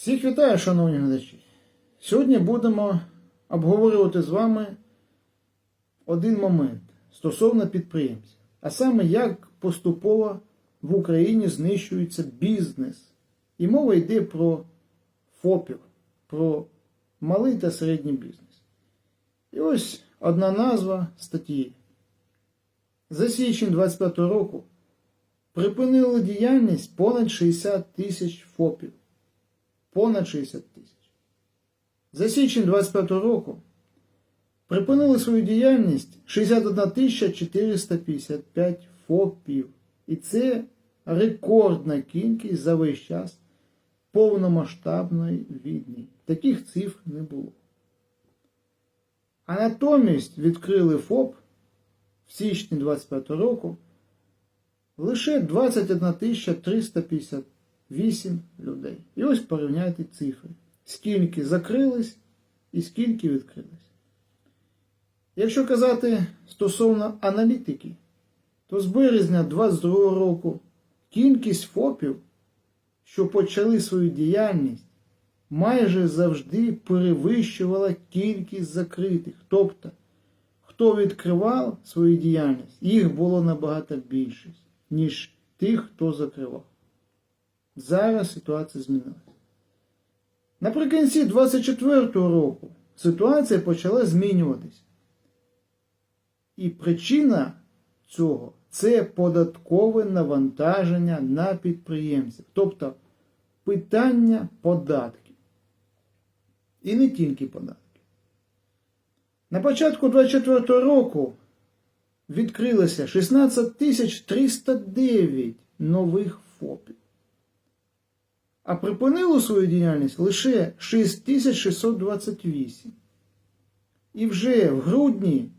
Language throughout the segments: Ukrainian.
Всіх вітаю, шановні глядачі. Сьогодні будемо обговорювати з вами один момент стосовно підприємців, а саме як поступово в Україні знищується бізнес. І мова йде про ФОПів, про малий та середній бізнес. І ось одна назва статті. За січень 25 року припинили діяльність понад 60 тисяч ФОПів понад 60 тисяч. За січень 25 року припинили свою діяльність 61 455 ФОПів. І це рекордна кількість за весь час повномасштабної війни. Таких цифр не було. А натомість відкрили ФОП в січні 25 року лише 21 350 8 людей. І ось порівняйте цифри. Скільки закрились і скільки відкрились. Якщо казати стосовно аналітики, то з березня 2022 року кількість ФОПів, що почали свою діяльність, майже завжди перевищувала кількість закритих. Тобто, хто відкривав свою діяльність, їх було набагато більше, ніж тих, хто закривав. Зараз ситуація змінилася. Наприкінці 24-го року ситуація почала змінюватися. І причина цього це податкове навантаження на підприємців, тобто питання податків. І не тільки податків. На початку 24 року відкрилося 16 309 нових ФОПів. А припинило свою діяльність лише 6628. І вже в грудні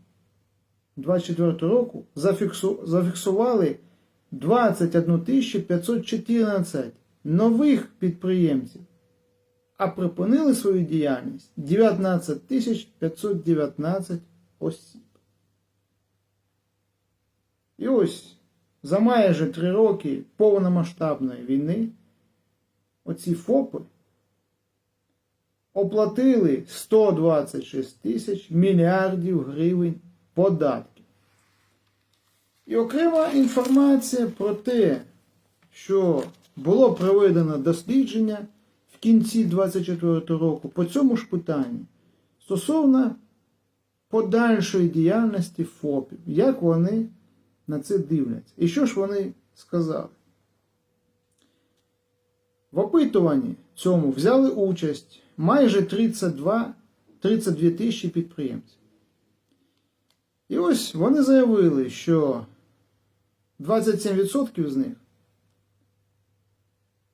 24 року зафіксували 21 514 нових підприємців, а припинили свою діяльність 19 519 осіб. І ось за майже три роки повномасштабної війни оці ФОПи оплатили 126 тисяч мільярдів гривень податків. І окрема інформація про те, що було проведено дослідження в кінці 2024 року по цьому ж питанню стосовно подальшої діяльності ФОПів, як вони на це дивляться. І що ж вони сказали? В опитуванні цьому взяли участь майже 32, 32 тисячі підприємців. І ось вони заявили, що 27% з них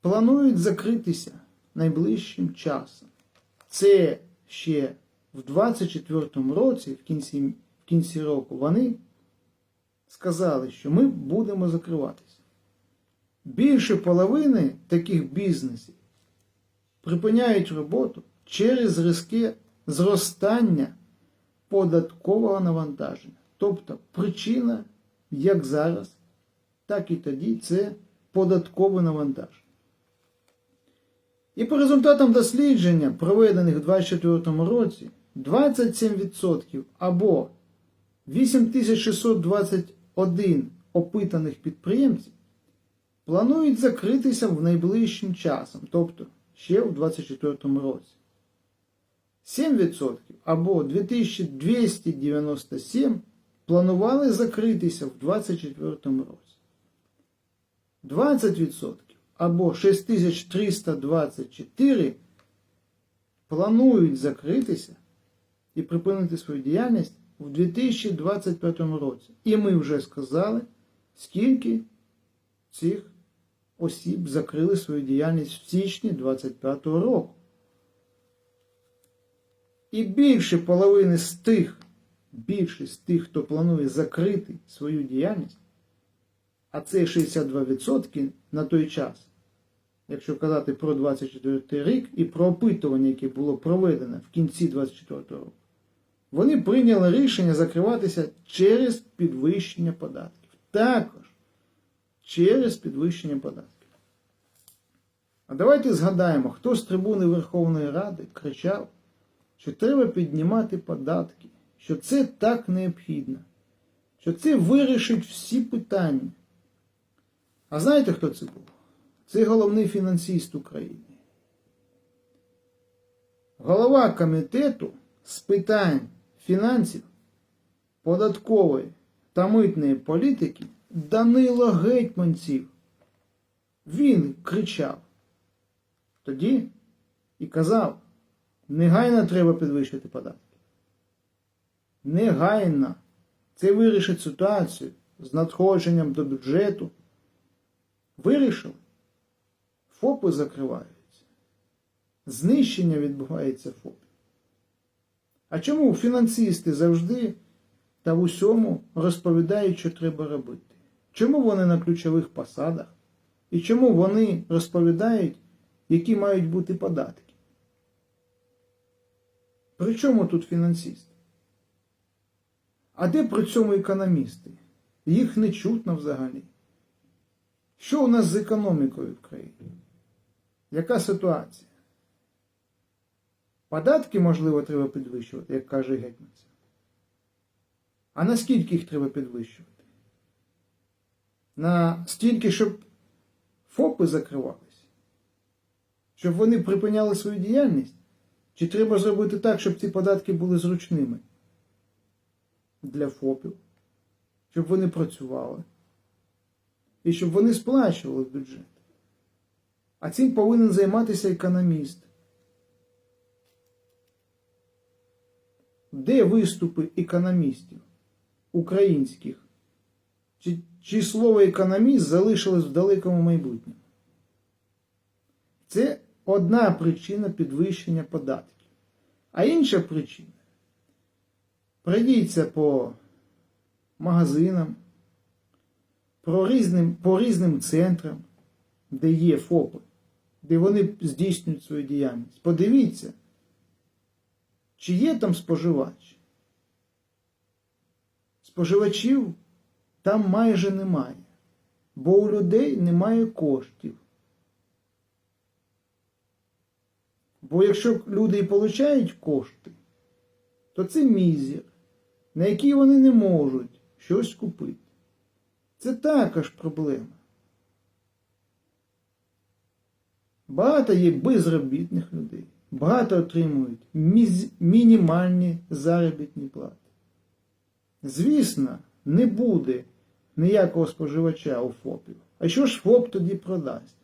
планують закритися найближчим часом. Це ще в 24 році, в кінці, в кінці року, вони сказали, що ми будемо закриватися. Більше половини таких бізнесів припиняють роботу через різке зростання податкового навантаження. Тобто причина, як зараз, так і тоді, це податкове навантаження. І по результатам дослідження, проведених у 2024 році, 27% або 8621 опитаних підприємців планують закритися в найближчим часом, тобто ще у 2024 році. 7% або 2297 планували закритися в 2024 році. 20% або 6324 планують закритися і припинити свою діяльність у 2025 році. І ми вже сказали, скільки цих осіб закрили свою діяльність в січні 2025 року. І більше половини з тих, більше з тих, хто планує закрити свою діяльність, а це 62% на той час, якщо казати про 24 рік і про опитування, яке було проведено в кінці 24 року, вони прийняли рішення закриватися через підвищення податків. Також через підвищення податків. А давайте згадаємо, хто з трибуни Верховної Ради кричав, що треба піднімати податки, що це так необхідно, що це вирішить всі питання. А знаєте, хто це був? Це головний фінансист України. Голова комітету з питань фінансів, податкової та митної політики Данило Гетьманців. Він кричав тоді і казав, негайно треба підвищити податки. Негайно. Це вирішить ситуацію з надходженням до бюджету. Вирішили. ФОПи закриваються. Знищення відбувається ФОПів. А чому фінансисти завжди та в усьому розповідають, що треба робити? Чому вони на ключових посадах? І чому вони розповідають, які мають бути податки? При чому тут фінансисти? А де при цьому економісти? Їх не чутно взагалі. Що у нас з економікою в країні? Яка ситуація? Податки, можливо, треба підвищувати, як каже Гетьманцев. А наскільки їх треба підвищувати? На стільки, щоб ФОПи закривались? Щоб вони припиняли свою діяльність? Чи треба зробити так, щоб ці податки були зручними для ФОПів? Щоб вони працювали? І щоб вони сплачували бюджет? А цим повинен займатися економіст. Де виступи економістів українських? Чи, слово економіст залишилось в далекому майбутньому? Це одна причина підвищення податків. А інша причина пройдіться по магазинам, по різним, по різним центрам, де є ФОПи, де вони здійснюють свою діяльність. Подивіться. Чи є там споживач? Споживачів там майже немає, бо у людей немає коштів. Бо якщо люди і получають кошти, то це мізер, на який вони не можуть щось купити. Це також проблема. Багато є безробітних людей. Багато отримують мінімальні заробітні плати. Звісно, не буде ніякого споживача у ФОПів. А що ж ФОП тоді продасть?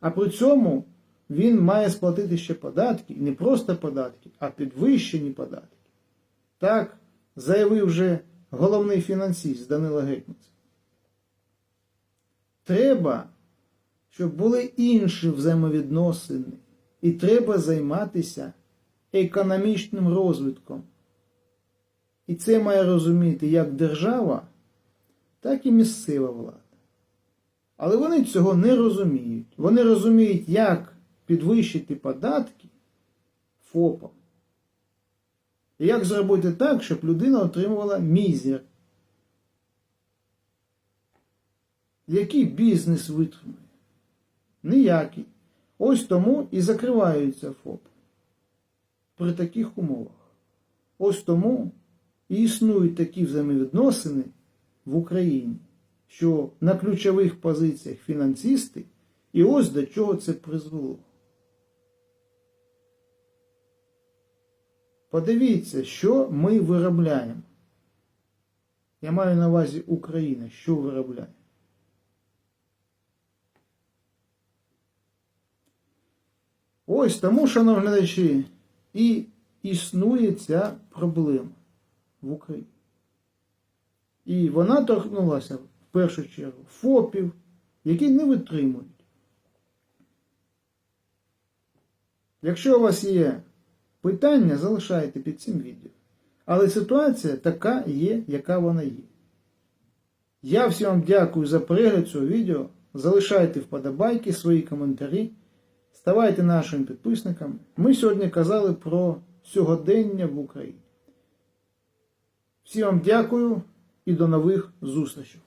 А при цьому він має сплатити ще податки, і не просто податки, а підвищені податки. Так заявив вже головний фінансист Данила Гетьманцев. Треба, щоб були інші взаємовідносини. І треба займатися економічним розвитком. І це має розуміти як держава, так і місцева влада. Але вони цього не розуміють. Вони розуміють, як підвищити податки ФОПам. І як зробити так, щоб людина отримувала мізер. Який бізнес витримує? Ніякий. Ось тому і закриваються ФОП при таких умовах. Ось тому і існують такі взаємовідносини в Україні, що на ключових позиціях фінансисти, і ось до чого це призвело. Подивіться, що ми виробляємо. Я маю на увазі Україна, що виробляє. Ось тому, шановні глядачі, і існує ця проблема в Україні. І вона торкнулася в першу чергу ФОПів, які не витримують. Якщо у вас є питання, залишайте під цим відео. Але ситуація така є, яка вона є. Я всім вам дякую за перегляд цього відео. Залишайте вподобайки, свої коментарі. Ставайте нашими підписниками. Ми сьогодні казали про сьогодення в Україні. Всім вам дякую і до нових зустрічей.